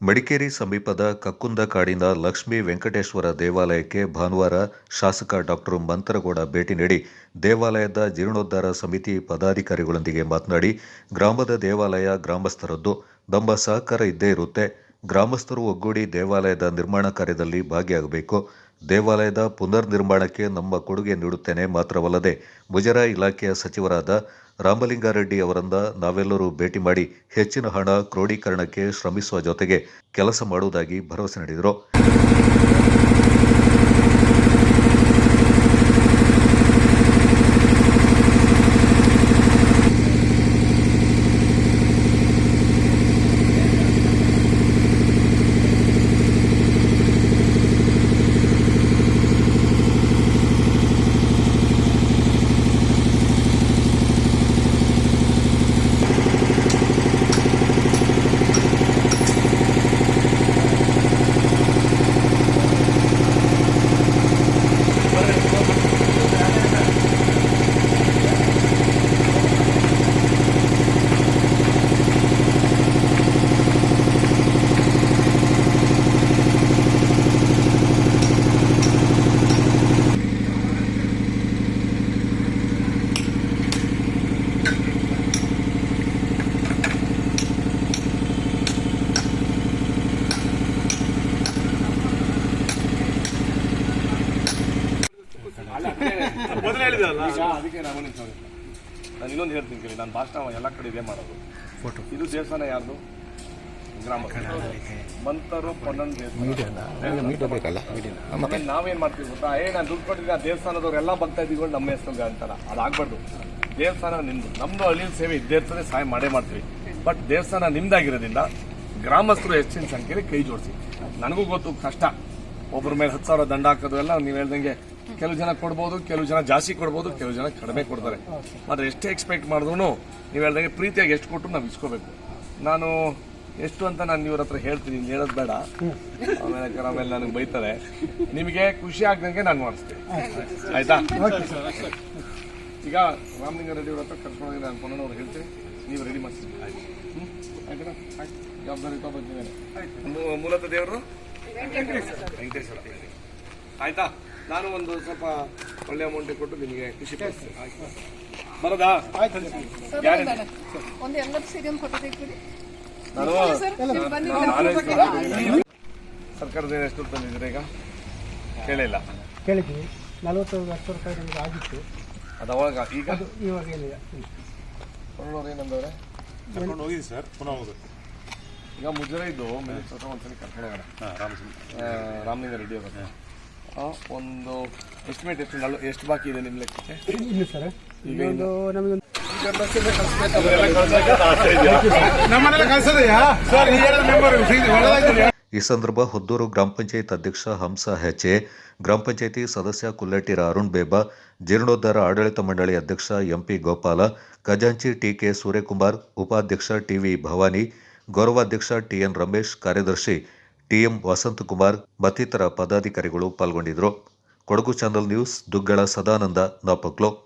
ಮಡಿಕೇರಿ ಸಮೀಪದ ಕಕ್ಕುಂದ ಕಾಡಿನ ಲಕ್ಷ್ಮೀ ವೆಂಕಟೇಶ್ವರ ದೇವಾಲಯಕ್ಕೆ ಭಾನುವಾರ ಶಾಸಕ ಡಾಕ್ಟರ್ ಮಂತರಗೌಡ ಭೇಟಿ ನೀಡಿ ದೇವಾಲಯದ ಜೀರ್ಣೋದ್ಧಾರ ಸಮಿತಿ ಪದಾಧಿಕಾರಿಗಳೊಂದಿಗೆ ಮಾತನಾಡಿ, ಗ್ರಾಮದ ದೇವಾಲಯ ಗ್ರಾಮಸ್ಥರದ್ದು ನಮ್ಮ ಸಹಕಾರ ಇದ್ದೇ ಇರುತ್ತೆ, ಗ್ರಾಮಸ್ಥರು ಒಗ್ಗೂಡಿ ದೇವಾಲಯದ ನಿರ್ಮಾಣ ಕಾರ್ಯದಲ್ಲಿ ಭಾಗಿಯಾಗಬೇಕು, ದೇವಾಲಯದ ಪುನರ್ ನಿರ್ಮಾಣಕ್ಕೆ ನಮ್ಮ ಕೊಡುಗೆ ನೀಡುತ್ತೇನೆ ಮಾತ್ರವಲ್ಲದೆ, ಮುಜರಾಯಿ ಇಲಾಖೆಯ ಸಚಿವರಾದ ರಾಮಲಿಂಗಾರೆಡ್ಡಿ ಅವರನ್ನ ನಾವೆಲ್ಲರೂ ಭೇಟಿ ಮಾಡಿ ಹೆಚ್ಚಿನ ಹಣ ಕ್ರೋಢೀಕರಣಕ್ಕೆ ಶ್ರಮಿಸುವ ಜೊತೆಗೆ ಕೆಲಸ ಮಾಡುವುದಾಗಿ ಭರವಸೆ ನೀಡಿದರು. ಹೇಳಿದಲ್ಲ ಅದಕ್ಕೆ ನಾನು ನಾನು ಇನ್ನೊಂದು ಹೇಳ್ತೀನಿ ಕೇಳಿ. ನಾನು ಭಾಷಣ ಎಲ್ಲ ಕಡೆ ಇದೇ ಮಾಡೋದು. ಫೋಟೋ ಇದು ದೇವಸ್ಥಾನ ಯಾರ್ದು? ಗ್ರಾಮ. ಮಂತರು ಪೊನ್ನನ್ ದೇವಸ್ಥಾನ. ನಾವೇನ್ ಮಾಡ್ತೀವಿ ಗೊತ್ತಾ? ಏ ನಾನು ದುಡ್ಡು ಕೊಟ್ಟಿದ್ದೆ ಆ ದೇವಸ್ಥಾನದವ್ರು ಎಲ್ಲ ಭಕ್ತಾದಿಗಳು ನಮ್ಮ ಹೆಸರು ಅಂತಾರ. ಅದಾಗ್ಬಾರ್ದು. ದೇವಸ್ಥಾನ ನಿಮ್ದು. ನಮ್ದು ಹಳ್ಳಿ ಸೇವೆ ಇದ್ದೇ ಇರ್ತದೆ ಸಹಾಯ ಮಾಡೇ ಮಾಡ್ತೀವಿ. ಬಟ್ ದೇವಸ್ಥಾನ ನಿಮ್ದಾಗಿರೋದ್ರಿಂದ ಗ್ರಾಮಸ್ಥರು ಹೆಚ್ಚಿನ ಸಂಖ್ಯೆಯಲ್ಲಿ ಕೈ ಜೋಡಿಸಿ. ನನಗೂ ಗೊತ್ತು ಕಷ್ಟ. ಒಬ್ಬರ ಮೇಲೆ ಹತ್ತು ಸಾವಿರ ದಂಡ ಹಾಕೋದು ಎಲ್ಲ ನೀವು ಹೇಳ್ದಂಗೆ ಕೆಲವು ಜನ ಕೊಡ್ಬೋದು ಕೆಲವು ಜನ ಜಾಸ್ತಿ ಕೊಡ್ಬೋದು ಕೆಲವು ಜನ ಕಡಿಮೆ ಕೊಡ್ತಾರೆ. ಆದರೆ ಎಷ್ಟೇ ಎಕ್ಸ್ಪೆಕ್ಟ್ ಮಾಡಿದ್ರು ನೀವು ಹೇಳ್ದಂಗೆ ಪ್ರೀತಿಯಾಗಿ ಎಷ್ಟು ಕೊಟ್ಟು ನಾವು ಇಸ್ಕೋಬೇಕು. ನಾನು ಎಷ್ಟು ಅಂತ ನಾನು ಇವ್ರ ಹತ್ರ ಹೇಳ್ತೀನಿ ನೀನ್ ಹೇಳೋದು ಬೇಡ. ಆಮೇಲೆ ಆಮೇಲೆ ನನಗೆ ಬೈತಾರೆ. ನಿಮಗೆ ಖುಷಿ ಆಗ್ದಂಗೆ ನಾನು ಮಾಡಿಸ್ತೀನಿ. ಆಯ್ತಾ? ಈಗ ರಾಮಲಿಂಗ ರೆಡ್ಡಿ ಅವ್ರ ಹತ್ರ ಕರ್ಕೊಂಡೋಗಿ ನಾನು ಪೊನ್ನವ್ರು ಹೇಳ್ತೀನಿ. ನೀವು ರೆಡಿ ಮಾಡಿಸ್ತೀನಿ? ಆಯ್ತಾ. ಜವಾಬ್ದಾರಿ ತಗೋಬೇಕು ಮೂಲತಃ ದೇವರು? ವೆಂಕಟೇಶ್ವರ. ಆಯ್ತಾ? ನಾನು ಒಂದು ಸ್ವಲ್ಪ ಒಳ್ಳೆ ಅಮೌಂಟ್ ಕೊಟ್ಟು ನಿಮಗೆ ಖುಷಿ ಪಡಿಸ್ತೀನಿ ಆಯ್ತಾ? ಬರೋದಾ? ಯಾರು ಒಂದು ಎಲ್ಲರೂ ಸೇರಿ ಒಂದು ಫೋಟೋ ತೆಗ್ಬಿಡಿ ನಾನು ಸರ್ ನೀವು ಬನ್ನಿ ನಾನು ಸರ್ಕಾರದ ಎಷ್ಟು ತಂದಿದ್ದೀರಾ ಈಗ? ಕೇಳಿಲ್ಲ ಕೇಳಿದ್ವಿ ನಲವತ್ತು ಲಕ್ಷ ರೂಪಾಯಿ ನಮಗೆ ಆಗಿತ್ತು. ಅದು ಅವಾಗ ಈಗ? ಅದು ಇವಾಗ ಏನಿಲ್ಲ ಕೊರೋನವ್ರು ಏನಂದವ್ರೆ? ಕರ್ಕೊಂಡು ಹೋಗಿದ್ವಿ ಸರ್ ಪುನಃ ಹೋಗುತ್ತೆ ಈಗ ಮುಜರೆ ಇದ್ದು ಮಿನಿಟ್ಸ್ ಹತ್ರ ಒಂದ್ಸಲಿ ಕರ್ಕೊಂಡು ಹೋಗೋಣ ರಾಮಲಿಂಗ ರೆಡ್ಡಿ ಅವರು. ಒಂದು ಎಸ್ಟಿಮೇಟ್ ಎಷ್ಟು ನಲ್ವ ಎಷ್ಟು ಬಾಕಿ ಇದೆ ನಿಮ್ಮ ಲೆಕ್ಕಕ್ಕೆ? ಇಲ್ಲ ಸರ್. ಇನ್ನೊಂದು ನಮಗೊಂದು ನಮ್ಮನೆಲ್ಲ ಕಳ್ಸೋದಯ್ಯ ಸರ್ ಈ ಎರಡು ಮೆಂಬರ್ ಈ ಸಂದರ್ಭ ಹೊದ್ದೂರು ಗ್ರಾಮ ಪಂಚಾಯತ್ ಅಧ್ಯಕ್ಷ ಹಂಸ ಹೆಚೆ ಗ್ರಾಮ ಪಂಚಾಯತಿ ಸದಸ್ಯ ಕುಲ್ಲಟ್ಟಿರ ಅರುಣ್ ಬೇಬ ಜೀರ್ಣೋದ್ಧಾರ ಆಡಳಿತ ಮಂಡಳಿ ಅಧ್ಯಕ್ಷ ಎಂಪಿ ಗೋಪಾಲ ಖಜಾಂಚಿ ಟಿಕೆ ಸೂರ್ಯಕುಮಾರ್ ಉಪಾಧ್ಯಕ್ಷ ಟಿವಿ ಭವಾನಿ ಗೌರವಾಧ್ಯಕ್ಷ ಟಿಎನ್ ರಮೇಶ್ ಕಾರ್ಯದರ್ಶಿ ಟಿಎಂ ವಸಂತಕುಮಾರ್ ಮತ್ತಿತರ ಪದಾಧಿಕಾರಿಗಳು ಪಾಲ್ಗೊಂಡಿದ್ದರು. Kodagu channel news Duggala Sadananda Napoklu.